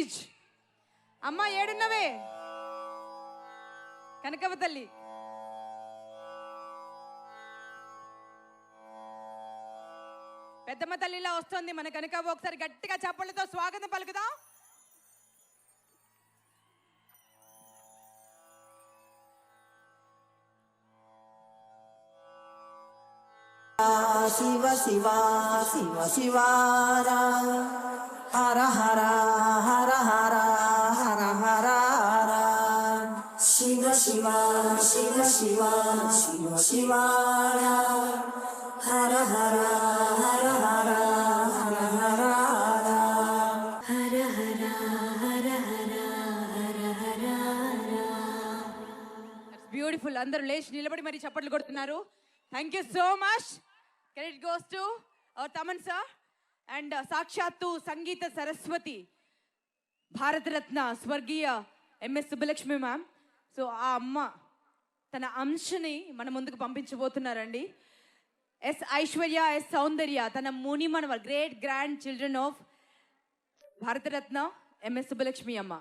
Stage అమ్మ ఏడున్నవే. కనకవ తల్లి. పెద్దమ్మ తల్లిలా వస్తుంది మన కనకవ్వ. ఒకసారి గట్టిగా చప్పళ్ళతో స్వాగతం పలుకుదాం. శివ శివ శివ శివారా. హర శివ శివ శివ శివ శివ హర హర హర హర హర హర హర హర హర హర హర హర బ్యూటిఫుల్ అందరూ లేచి నిలబడి మరి చప్పట్లు కొడుతున్నారు thank you so much credit goes to our Thaman sir and సాక్షాత్తు సంగీత సరస్వతి భారతరత్న స్వర్గీయ ఎంఎస్ సుబ్బలక్ష్మి మ్యామ్ సో ఆ అమ్మ తన అంశని మన ముందుకు పంపించబోతున్నారండి. ఎస్ ఐశ్వర్య ఎస్ సౌందర్య తన ముని మనవ great grand children of Bharat Ratna MS Subbulakshmi అమ్మ.